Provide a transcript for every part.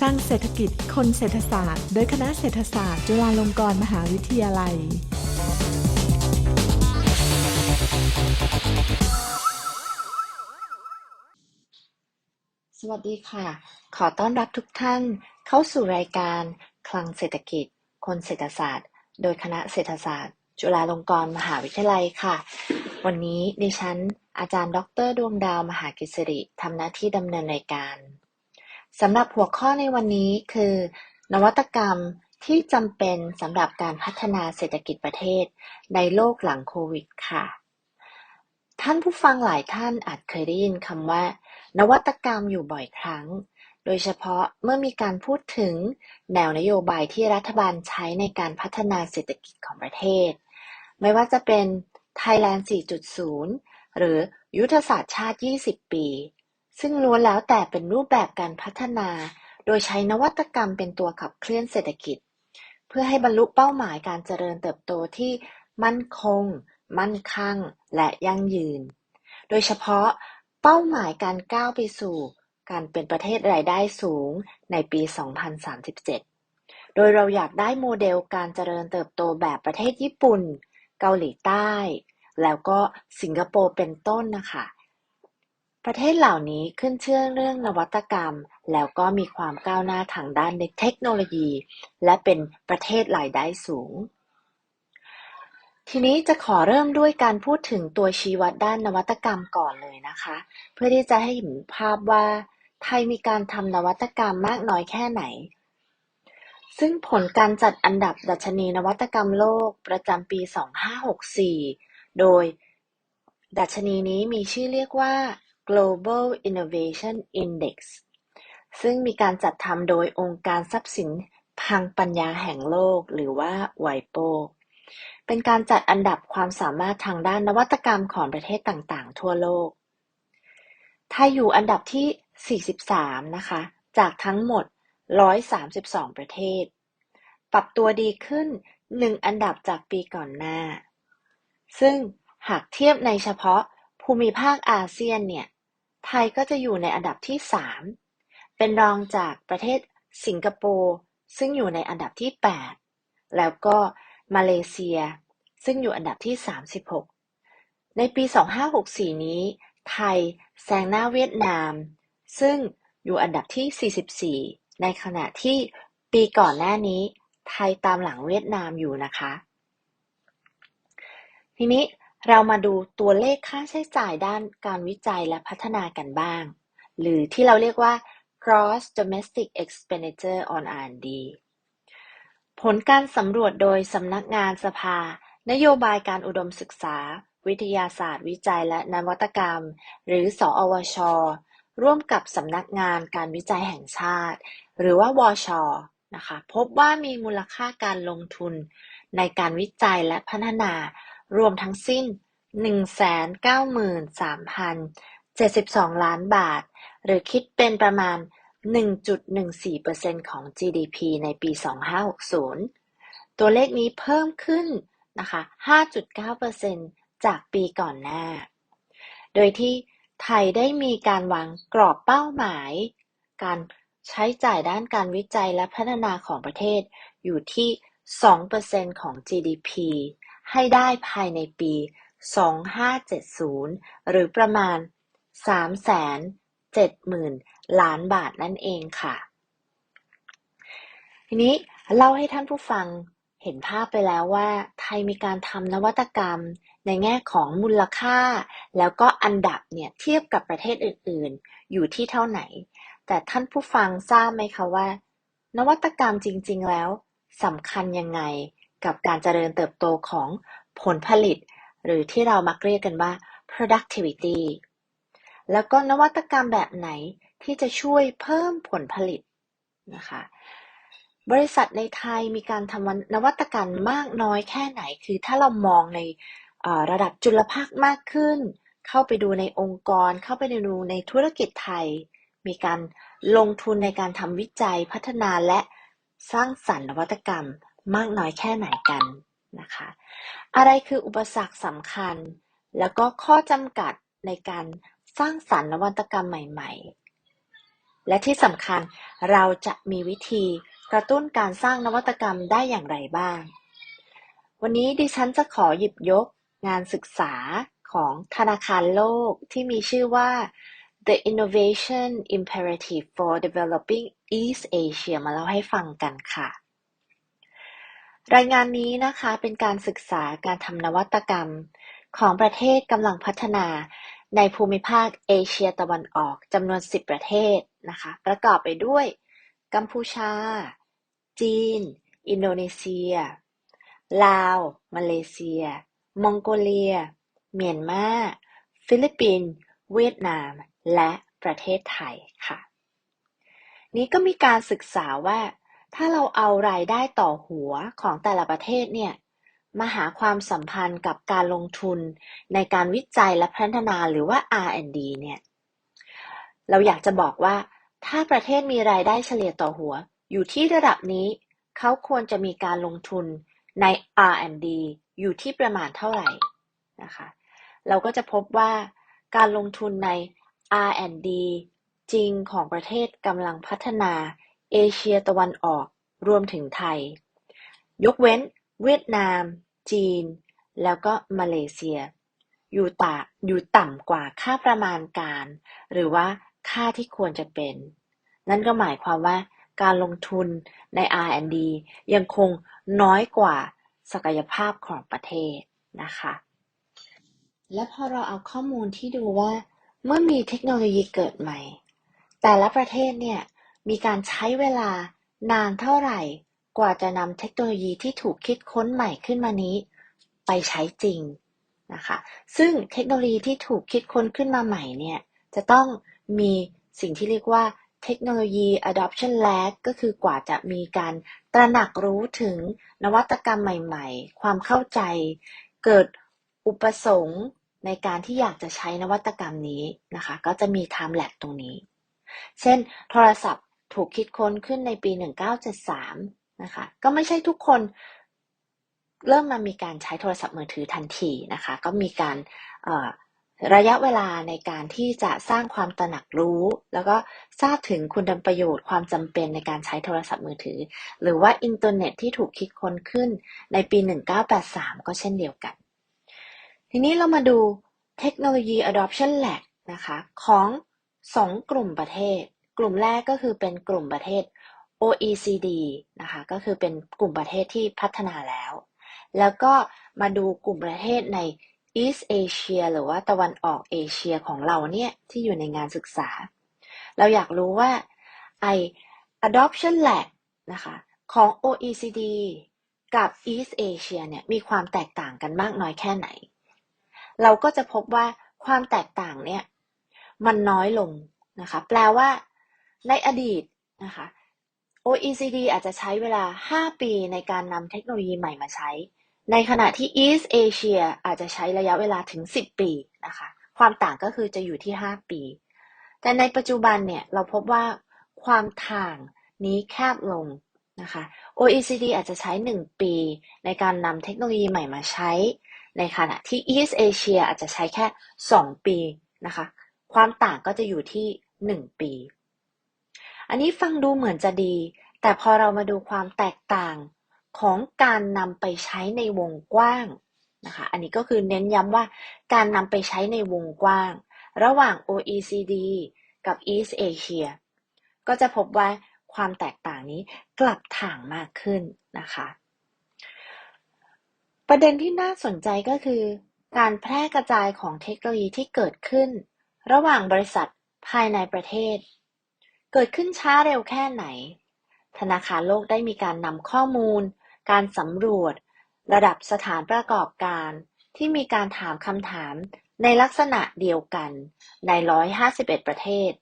สร้างเศรษฐกิจคนเศรษฐศาสตร์ โดยคณะเศรษฐศาสตร์ จุฬาลงกรณ์มหาวิทยาลัย สวัสดีค่ะ ขอต้อนรับทุกท่านเข้าสู่รายการคลังเศรษฐกิจ คนเศรษฐศาสตร์ โดยคณะเศรษฐศาสตร์ จุฬาลงกรณ์มหาวิทยาลัยค่ะ วันนี้ดิฉันอาจารย์ ดร ดวงดาว มหากิจสิริทำหน้าที่ดำเนินรายการ สำหรับหัวข้อในวันนี้คือ นวัตกรรมที่จำเป็นสำหรับการพัฒนาเศรษฐกิจประเทศในโลกหลังโควิดค่ะ ท่านผู้ฟังหลายท่านอาจเคยได้ยินคำว่า นวัตกรรมอยู่บ่อยครั้ง โดยเฉพาะเมื่อมีการพูดถึงแนวนโยบายที่รัฐบาลใช้ในการพัฒนาเศรษฐกิจของประเทศ ไม่ว่าจะเป็น Thailand 4.0 หรือยุทธศาสตร์ชาติ 20 ปี ซึ่งล้วนแล้วแต่เป็นรูปแบบการพัฒนา โดยใช้นวัตกรรมเป็นตัวขับเคลื่อนเศรษฐกิจ เพื่อให้บรรลุเป้าหมายการเจริญเติบโตที่มั่นคง มั่นคั่ง และยั่งยืน โดยเฉพาะเป้าหมายการก้าวไปสู่ การเป็นประเทศรายได้สูงในปี 2037 โดยเราอยากได้โมเดลการเจริญเติบโตแบบประเทศญี่ปุ่น เกาหลีใต้ แล้วก็สิงคโปร์เป็นต้นนะคะ ประเทศเหล่านี้ขึ้นเชื่อเรื่องนวัตกรรม แล้วก็มีความก้าวหน้าทางด้านเทคโนโลยี และเป็นประเทศรายได้สูง ทีนี้จะขอเริ่มด้วยการพูดถึงตัวชี้วัดด้านนวัตกรรมก่อนเลยนะคะ เพื่อที่จะให้เห็นภาพว่า ไทยมีการทำนวัตกรรมมากน้อยแค่ไหน ซึ่งผลการจัดอันดับดัชนีนวัตกรรมโลกประจำปี 2564 โดย ดัชนีนี้มีชื่อเรียกว่า Global Innovation Index ซึ่งมีการจัดทำโดยองค์การทรัพย์สินทางปัญญาแห่งโลก หรือว่า WIPO เป็นการจัดอันดับความสามารถทางด้านนวัตกรรมของประเทศต่าง ๆ ทั่วโลก ไทยอยู่อันดับที่ 43 นะคะ จากทั้งหมด 132 ประเทศ ปรับตัวดีขึ้น 1 อันดับจากปีก่อนหน้า ซึ่งหากเทียบในเฉพาะภูมิภาคอาเซียนเนี่ย ไทยก็จะอยู่ในอันดับที่3เป็นรองจากประเทศสิงคโปร์ซึ่งอยู่ในอันดับที่8แล้วก็มาเลเซีย ซึ่งอยู่อันดับที่ 36 ในปี 2564 นี้ ไทยแซงหน้าเวียดนาม ซึ่งอยู่อันดับที่ 44 ในขณะที่ปีก่อนหน้านี้ ไทยตามหลังเวียดนามอยู่นะคะ ทีนี้ เรามาดูตัวเลขค่าใช้จ่ายด้านการวิจัยและพัฒนากันบ้าง หรือที่เราเรียกว่า gross domestic expenditure on R&D ผลการสำรวจโดยสำนักงานสภา นโยบายการอุดมศึกษา วิทยาศาสตร์วิจัยและนวัตกรรม หรือ สอวช ร่วมกับสำนักงานการวิจัยแห่งชาติ หรือว่าวชนะคะ พบว่ามีมูลค่าการลงทุนในการวิจัยและพัฒนา รวมทั้งสิ้น193,072ล้านบาท หรือคิดเป็นประมาณ 1.14%ของ GDP ในปี 2560 ตัวเลขนี้เพิ่มขึ้นนะคะ 5.9%จากปีก่อนหน้า โดยที่ไทยได้มีการวางกรอบเป้าหมาย การใช้จ่ายด้านการวิจัยและพัฒนาของประเทศอยู่ที่ 2%ของ GDP ให้ได้ภายในปี 2570 หรือประมาณ 370,000 ล้านบาทนั่นเองค่ะ ทีนี้เล่าให้ท่านผู้ฟังเห็นภาพไปแล้วว่า ไทยมีการทำนวัตกรรมในแง่ของมูลค่า แล้วก็อันดับเนี่ยเทียบกับประเทศอื่นๆ อยู่ที่เท่าไหน แต่ท่านผู้ฟังทราบไหมคะว่า นวัตกรรมจริงๆแล้วสำคัญยังไง กับการเจริญเติบโตของผลผลิต หรือที่เรามักเรียกกันว่า productivity แล้วก็นวัตกรรมแบบไหนที่จะช่วยเพิ่มผลผลิตนะคะบริษัทในไทยมีการทำนวัตกรรมมากน้อยแค่ไหน คือถ้าเรามองในระดับจุลภาคมากขึ้น เข้าไปดูในองค์กร เข้าไปดูในธุรกิจไทย มีการลงทุนในการทำวิจัยพัฒนาและสร้างสรรค์นวัตกรรม มากน้อยแค่ไหนกันนะคะ อะไรคืออุปสรรคสำคัญ แล้วก็ข้อจำกัดในการสร้างสรรค์นวัตกรรมใหม่ ๆ และที่สำคัญเราจะมีวิธีกระตุ้นการสร้างนวัตกรรมได้อย่างไรบ้าง วันนี้ดิฉันจะขอหยิบยกงานศึกษาของธนาคารโลกที่มีชื่อว่า The Innovation Imperative for Developing East Asia มาเล่าให้ฟังกันค่ะ รายงานนี้นะคะเป็นการศึกษาการทำนวัตกรรมของประเทศกำลังพัฒนาในภูมิภาคเอเชียตะวันออกจำนวน 10 ประเทศนะคะ ประกอบไปด้วย กัมพูชา จีน อินโดนีเซีย ลาว มาเลเซีย มองโกเลีย เมียนมา ฟิลิปปินส์ เวียดนาม และประเทศไทยค่ะ นี้ก็มีการศึกษาว่า ถ้าเราเอารายได้ต่อหัวของแต่ละประเทศเนี่ย มาหาความสัมพันธ์กับการลงทุนในการวิจัยและพัฒนาหรือว่า R&D เนี่ย เราอยากจะบอกว่า ถ้าประเทศมีรายได้เฉลี่ยต่อหัว อยู่ที่ระดับนี้ เขาควรจะมีการลงทุนใน R&D อยู่ที่ประมาณเท่าไหร่นะคะ เราก็จะพบว่าการลงทุนใน R&D จริงของประเทศกำลังพัฒนา เอเชียตะวันออก รวมถึงไทย ยกเว้นเวียดนาม จีน แล้วก็มาเลเซีย อยู่ต่ำอยู่ต่ำกว่าค่าประมาณการ หรือว่าค่าที่ควรจะเป็น นั่นก็หมายความว่าการลงทุนใน R&D ยังคงน้อยกว่าศักยภาพของประเทศนะคะ และพอเราเอาข้อมูลที่ดูว่า เมื่อมีเทคโนโลยีเกิดใหม่ แต่ละประเทศเนี่ย มีการใช้เวลานานเท่าไหร่ กว่าจะนำเทคโนโลยีที่ถูกคิดค้นใหม่ขึ้นมานี้ ไปใช้จริงนะคะซึ่งเทคโนโลยีที่ถูกคิดค้นขึ้นมาใหม่เนี่ยจะต้องมีสิ่งที่เรียกว่าเทคโนโลยี adoption lag ก็คือกว่าจะมีการตระหนักรู้ถึงนวัตกรรมใหม่ๆ ความเข้าใจ เกิดอุปสงค์ในการที่อยากจะใช้นวัตกรรมนี้นะคะ ก็จะมี time lag ตรงนี้ เช่น โทรศัพท์ ถูกคิดค้นขึ้นในปี 1973 นะคะ ก็ไม่ใช่ทุกคนเริ่มมามีการใช้โทรศัพท์มือถือทันทีนะคะ ก็มีการระยะเวลาในการที่จะสร้างความตระหนักรู้ แล้วก็ทราบถึงคุณประโยชน์ความจำเป็นในการใช้โทรศัพท์มือถือ หรือว่าอินเทอร์เน็ตที่ถูกคิดค้นขึ้นในปี 1983 ก็เช่นเดียวกัน ทีนี้เรามาดูเทคโนโลยี adoption lag นะคะของ 2 กลุ่มประเทศ กลุ่มแรกก็คือเป็นกลุ่มประเทศ OECD นะคะก็คือเป็นกลุ่มประเทศที่พัฒนาแล้ว แล้วก็มาดูกลุ่มประเทศใน East Asia หรือว่าตะวันออกเอเชียของเราเนี่ยที่อยู่ในงานศึกษา เราอยากรู้ว่าไอ adoption lag นะคะของ OECD กับ East Asia เนี่ยมีความแตกต่างกันมากน้อยแค่ไหน เราก็จะพบว่าความแตกต่างเนี่ยมันน้อยลงนะคะแปลว่า ในอดีตนะคะ OECD อาจจะใช้เวลา 5 ปีในการนำเทคโนโลยีใหม่มาใช้ ในขณะที่ East Asia อาจจะใช้ระยะเวลาถึง 10 ปีนะคะ ความต่างก็คือจะอยู่ที่ 5 ปี แต่ในปัจจุบันเนี่ยเราพบว่าความต่างนี้แคบลงนะคะ OECD อาจจะใช้ 1 ปี ในการนำเทคโนโลยีใหม่มาใช้ ในขณะที่ East Asia อาจจะใช้แค่ 2 ปีนะคะ ความต่างก็จะอยู่ที่ 1 ปี อันนี้ฟังดูเหมือนจะดี แต่พอเรามาดูความแตกต่างของการนำไปใช้ในวงกว้างนะคะ อันนี้ก็คือเน้นย้ำว่าการนำไปใช้ในวงกว้าง ระหว่าง OECD กับ East Asia ก็จะพบว่าความแตกต่างนี้กลับถ่างมากขึ้นนะคะ ประเด็นที่น่าสนใจก็คือ การแพร่กระจายของเทคโนโลยีที่เกิดขึ้น ระหว่างบริษัทภายในประเทศ เกิดขึ้นช้าเร็วแค่ไหน ธนาคารโลกได้มีการนำข้อมูล การสำรวจ ระดับสถานประกอบการ ที่มีการถามคำถามในลักษณะเดียวกันใน 151 ประเทศ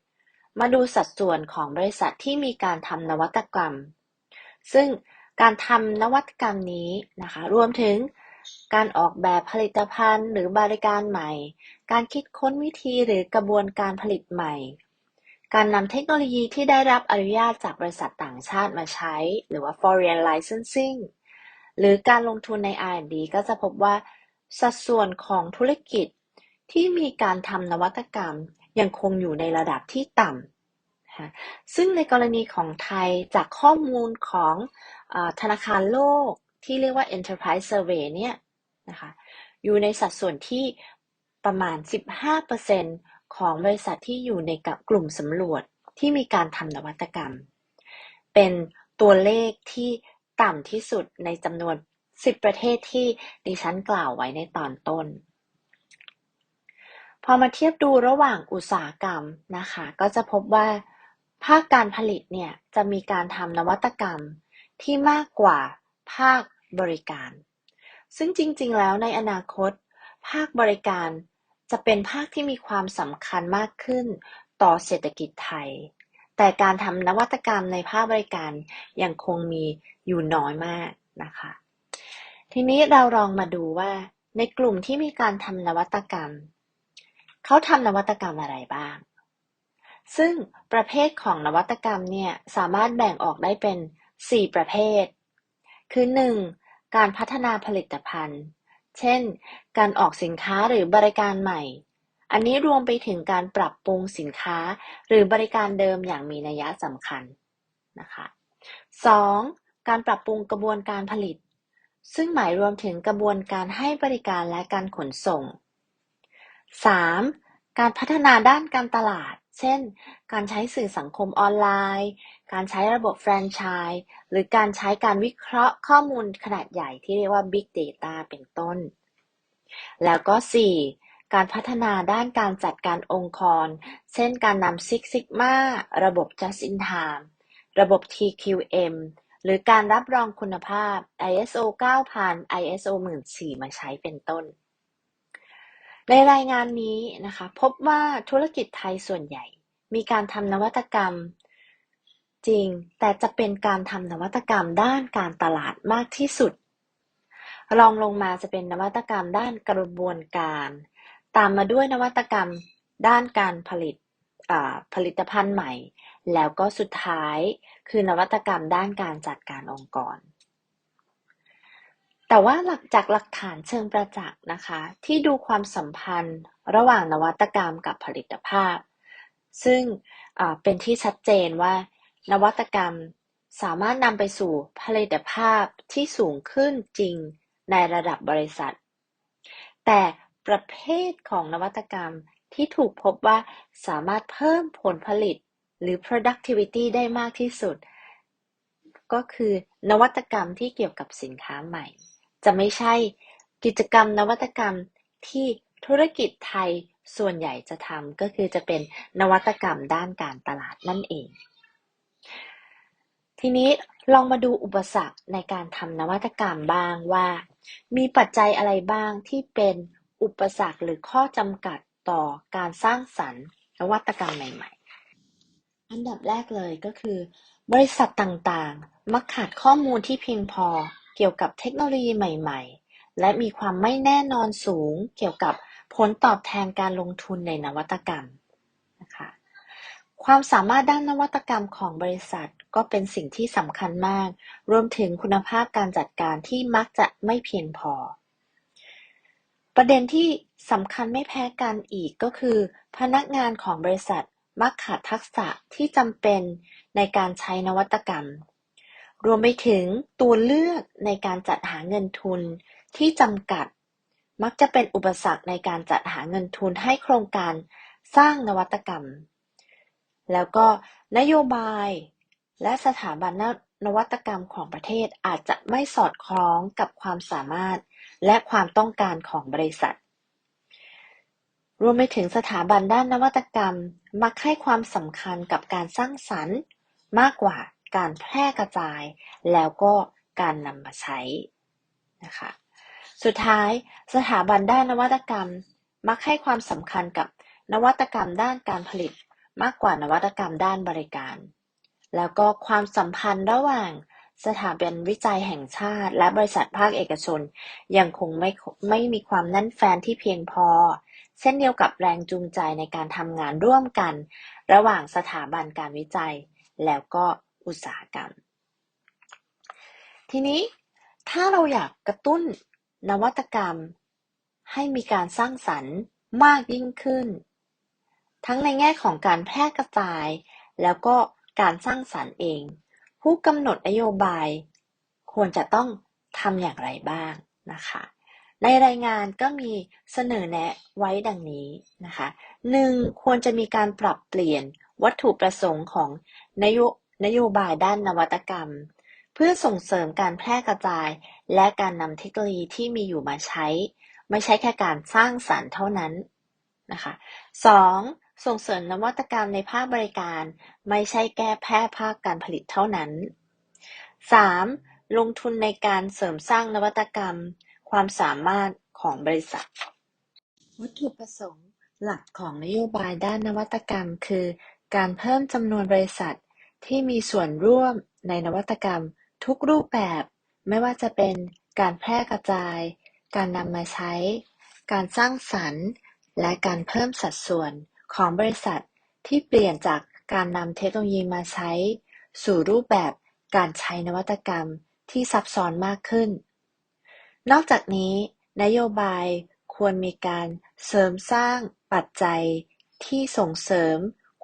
มาดูสัดส่วนของบริษัทที่มีการทำนวัตกรรม ซึ่งการทำนวัตกรรมนี้นะคะ รวมถึงการออกแบบผลิตภัณฑ์หรือบริการใหม่ การคิดค้นวิธีหรือกระบวนการผลิตใหม่ การนำเทคโนโลยีที่ได้รับอนุญาตจากบริษัทต่างชาติมาใช้ หรือว่า foreign licensing หรือการลงทุนใน R&D ก็จะพบว่า สัดส่วนของธุรกิจที่มีการทำนวัตกรรมยังคงอยู่ในระดับที่ต่ำนะซึ่งในกรณีของไทยจากข้อมูลของอธนาคารโลกที่เรียกว่า Enterprise Survey เนี่ยนะคะ อยู่ในสัดส่วนที่ประมาณ 15% ของบริษัทที่อยู่ในกลุ่มสำรวจที่มีการทำนวัตกรรม เป็นตัวเลขที่ต่ำที่สุดในจำนวน 10 ประเทศที่ดิฉันกล่าวไว้ในตอนต้น พอมาเทียบดูระหว่างอุตสาหกรรมนะคะ ก็จะพบว่าภาคการผลิตเนี่ยจะมีการทำนวัตกรรมที่มากกว่าภาคบริการ ซึ่งจริงๆ แล้วในอนาคต ภาคบริการ จะเป็นภาคที่มีความสำคัญมากขึ้นต่อเศรษฐกิจไทย แต่การทำนวัตกรรมในภาคบริการยังคงมีอยู่น้อยมากนะคะ ทีนี้เราลองมาดูว่า ในกลุ่มที่มีการทำนวัตกรรม เขาทำนวัตกรรมอะไรบ้าง ซึ่งประเภทของนวัตกรรมเนี่ยสามารถแบ่งออกได้เป็น 4 ประเภท คือ 1. การพัฒนาผลิตภัณฑ์ เช่น การออกสินค้าหรือบริการใหม่ อันนี้รวมไปถึงการปรับปรุงสินค้าหรือบริการเดิมอย่างมีนัยสำคัญนะคะ 2. การปรับปรุงกระบวนการผลิต ซึ่งหมายรวมถึงกระบวนการให้บริการและการขนส่ง 3. การพัฒนาด้านการตลาด เช่น การใช้สื่อสังคมออนไลน์ การใช้ระบบแฟรนไชส์หรือการใช้การวิเคราะห์ข้อมูลขนาดใหญ่ที่เรียกว่า Big Data เป็นต้น แล้วก็ 4. การพัฒนาด้านการจัดการองค์กร เช่นการนำ Six Sigma ระบบ Just in Time ระบบ TQM หรือการรับรองคุณภาพ ISO 9000 ISO 14000 มาใช้เป็นต้น ในรายงานนี้นะคะ พบว่าธุรกิจไทยส่วนใหญ่ มีการทำนวัตกรรม จริง แต่จะเป็นการทำนวัตกรรมด้านการตลาดมากที่สุด รองลงมาจะเป็นนวัตกรรมด้านกระบวนการ ตามมาด้วยนวัตกรรมด้านการผลิตผลิตภัณฑ์ใหม่ แล้วก็สุดท้ายคือนวัตกรรมด้านการจัดการองค์กร แต่ว่าหลักจากหลักฐานเชิงประจักษ์นะคะ ที่ดูความสัมพันธ์ระหว่างนวัตกรรมกับผลิตภาพ ซึ่งเป็นที่ชัดเจนว่า นวัตกรรมสามารถนำไปสู่ผลิตภาพที่สูงขึ้นจริงในระดับบริษัท แต่ประเภทของนวัตกรรมที่ถูกพบว่าสามารถเพิ่มผลผลิตหรือ productivity ได้มากที่สุด ก็คือนวัตกรรมที่เกี่ยวกับสินค้าใหม่ จะไม่ใช่กิจกรรมนวัตกรรมที่ธุรกิจไทยส่วนใหญ่จะทำก็คือจะเป็นนวัตกรรมด้านการตลาดนั่นเอง ทีนี้ลองมาดูอุปสรรคในการทำนวัตกรรมบ้างว่า มีปัจจัยอะไรบ้างที่เป็นอุปสรรคหรือข้อจำกัดต่อการสร้างสรรค์นวัตกรรมใหม่ๆ อันดับแรกเลยก็คือ บริษัทต่างๆ มักขาดข้อมูลที่เพียงพอ เกี่ยวกับเทคโนโลยีใหม่ ๆ และมีความไม่แน่นอนสูงเกี่ยวกับผลตอบแทนการลงทุนในนวัตกรรมนะคะความสามารถด้านนวัตกรรมของบริษัทก็เป็นสิ่งที่สำคัญมาก รวมถึงคุณภาพการจัดการที่มักจะไม่เพียงพอ ประเด็นที่สำคัญไม่แพ้กันอีกก็คือ พนักงานของบริษัทมักขาดทักษะที่จำเป็นในการใช้นวัตกรรม รวมไปถึงตัวเลือกในการจัดหาเงินทุนที่จำกัด มักจะเป็นอุปสรรคในการจัดหาเงินทุนให้โครงการสร้างนวัตกรรม แล้วก็นโยบายและสถาบันนวัตกรรมของประเทศอาจจะไม่สอดคล้องกับความสามารถและความต้องการของบริษัท รวมไปถึงสถาบันด้านนวัตกรรม มักให้ความสำคัญกับการสร้างสรรค์มากกว่า การแพร่กระจาย แล้วก็การนำมาใช้นะคะ สุดท้ายสถาบันด้านนวัตกรรมมักให้ความสำคัญกับนวัตกรรมด้านการผลิตมากกว่านวัตกรรมด้านบริการ แล้วก็ความสัมพันธ์ระหว่างสถาบันวิจัยแห่งชาติ และบริษัทภาคเอกชน ยังคงไม่ไม่มีความแน่นแฟนที่เพียงพอ เช่นเดียวกับแรงจูงใจในการทำงานร่วมกัน ระหว่างสถาบันการวิจัย แล้วก็ อุตสาหกรรม ทีนี้ถ้าเราอยากกระตุ้นนวัตกรรม ให้มีการสร้างสรรค์มากยิ่งขึ้น ทั้งในแง่ของการแพร่กระจาย แล้วก็การสร้างสรรค์เอง ผู้กำหนดนโยบาย ควรจะต้องทำอย่างไรบ้างนะคะ ในรายงานก็มีเสนอแนะไว้ดังนี้นะคะหนึ่งควรจะมีการปรับเปลี่ยนวัตถุประสงค์ของนโย นโยบายด้านนวัตกรรม เพื่อส่งเสริมการแพร่กระจาย และการนำเทคโนโลยีที่มีอยู่มาใช้ ไม่ใช่แค่การสร้างสรรค์เท่านั้นนะคะสองส่งเสริมนวัตกรรมในภาคบริการ ไม่ใช่แก้แพ้ภาคการผลิตเท่านั้น 3. ลงทุนในการเสริมสร้างนวัตกรรม ความสามารถของบริษัท วัตถุประสงค์หลักของนโยบายด้านนวัตกรรม คือ การเพิ่มจำนวนบริษัท ที่มีส่วนร่วมในนวัตกรรมทุกรูปแบบ ไม่ว่าจะเป็นการแพร่กระจาย การนำมาใช้ การสร้างสรรค์ และการเพิ่มสัดส่วนของบริษัทที่เปลี่ยนจากการนำเทคโนโลยีมาใช้ สู่รูปแบบการใช้นวัตกรรมที่ซับซ้อนมากขึ้น นอกจากนี้ นโยบายควรมีการเสริมสร้างปัจจัยที่ส่งเสริม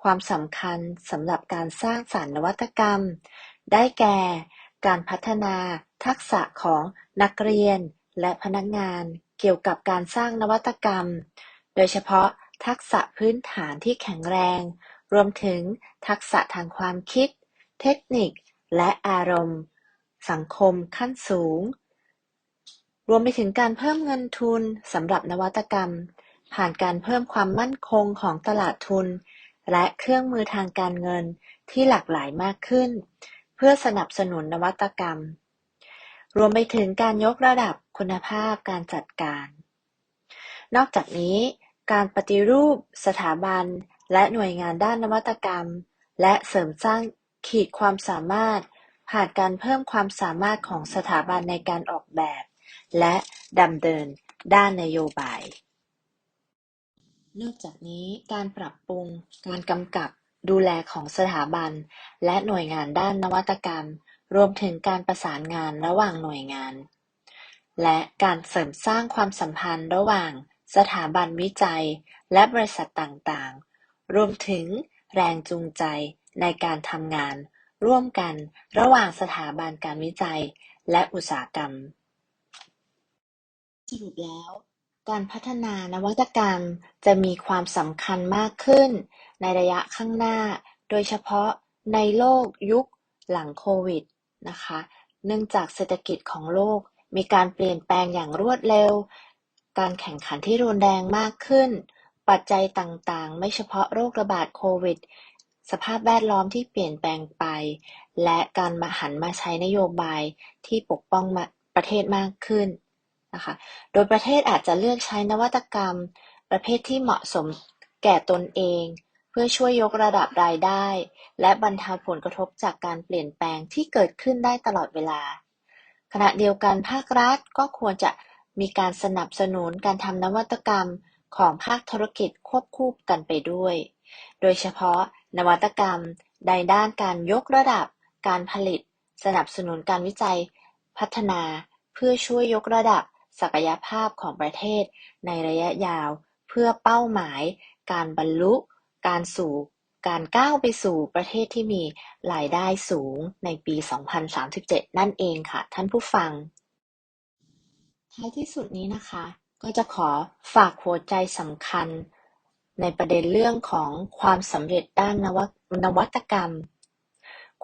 ความสำคัญสำหรับการสร้างสรรค์นวัตกรรม ได้แก่ การพัฒนาทักษะของนักเรียนและพนักงานเกี่ยวกับการสร้างนวัตกรรม โดยเฉพาะทักษะพื้นฐานที่แข็งแรง รวมถึงทักษะทางความคิด เทคนิค และอารมณ์ สังคมขั้นสูง รวมไปถึงการเพิ่มเงินทุนสำหรับนวัตกรรม ผ่านการเพิ่มความมั่นคงของตลาดทุน และเครื่องมือทางการเงินที่หลากหลายมากขึ้น เพื่อสนับสนุนนวัตกรรม รวมไปถึงการยกระดับคุณภาพการจัดการ นอกจากนี้ การปฏิรูป สถาบัน และหน่วยงานด้านนวัตกรรม และเสริมสร้างขีดความสามารถ ผ่านการเพิ่มความสามารถของสถาบันในการออกแบบ และดำเนินด้านนโยบาย นอกจากนี้การปรับปรุงการกำกับดูแลของสถาบันและหน่วยงานด้านนวัตกรรม รวมถึงการประสานงานระหว่างหน่วยงาน และการเสริมสร้างความสัมพันธ์ระหว่างสถาบันวิจัย และบริษัทต่างๆ รวมถึงแรงจูงใจในการทำงาน ร่วมกันระหว่างสถาบันการวิจัยและอุตสาหกรรม สรุปแล้ว การพัฒนานวัตกรรมจะมีความสำคัญมากขึ้นในระยะข้างหน้า โดยเฉพาะในโลกยุคหลังโควิดนะคะ เนื่องจากเศรษฐกิจของโลกมีการเปลี่ยนแปลงอย่างรวดเร็ว การแข่งขันที่รุนแรงมากขึ้น ปัจจัยต่างๆ ไม่เฉพาะโรคระบาดโควิด สภาพแวดล้อมที่เปลี่ยนแปลงไป และการมาหันมาใช้นโยบายที่ปกป้องประเทศมากขึ้น นะคะ โดยประเทศอาจจะเลือกใช้นวัตกรรมประเภทที่เหมาะสมแก่ตนเอง เพื่อช่วยยกระดับรายได้ และบรรเทาผลกระทบจากการเปลี่ยนแปลงที่เกิดขึ้นได้ตลอดเวลา ขณะเดียวกันภาครัฐก็ควรจะมีการสนับสนุนการทำนวัตกรรมของภาคธุรกิจควบคู่กันไปด้วย โดยเฉพาะนวัตกรรมในด้านการยกระดับการผลิต สนับสนุนการวิจัย พัฒนา เพื่อช่วยยกระดับ ศักยภาพของประเทศในระยะยาว เพื่อเป้าหมาย การบรรลุ การสู่การก้าวไปสู่ประเทศที่มีรายได้สูงในปี 2037 นั่นเองค่ะ ท่านผู้ฟัง ท้ายที่สุดนี้นะคะ ก็จะขอฝากหัวใจสำคัญ ในประเด็นเรื่องของความสำเร็จด้านนวนวัตกรรม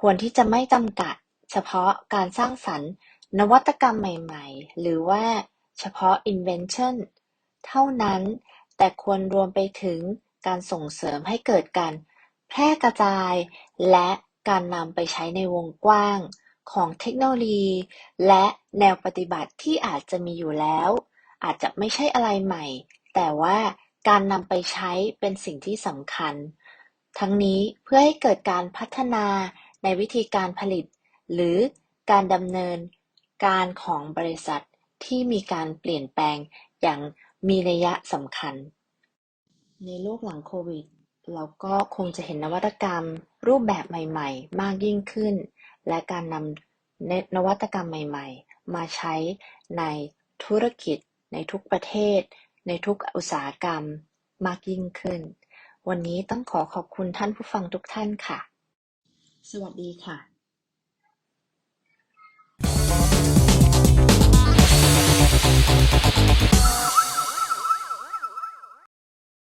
ควรที่จะไม่จำกัด เฉพาะการสร้างสรรค์ นวัตกรรมใหม่ ๆ หรือว่า เฉพาะ invention เท่านั้น แต่ควรรวมไปถึงการส่งเสริมให้เกิดการแพร่กระจาย และการนำไปใช้ในวงกว้างของเทคโนโลยี และแนวปฏิบัติที่อาจจะมีอยู่แล้ว อาจจะไม่ใช่อะไรใหม่ แต่ว่าการนำไปใช้เป็นสิ่งที่สำคัญ ทั้งนี้เพื่อให้เกิดการพัฒนาในวิธีการผลิต หรือการดำเนินการของบริษัท ที่มีการเปลี่ยนแปลงอย่างมีนัยสำคัญ ในโลกหลังโควิด เราก็คงจะเห็นนวัตกรรมรูปแบบใหม่ ๆ มากยิ่งขึ้น และการนำนวัตกรรมใหม่ ๆ มาใช้ในธุรกิจ ในทุกประเทศ ในทุกอุตสาหกรรมมากยิ่งขึ้น วันนี้ต้องขอขอบคุณท่านผู้ฟังทุกท่านค่ะ สวัสดีค่ะ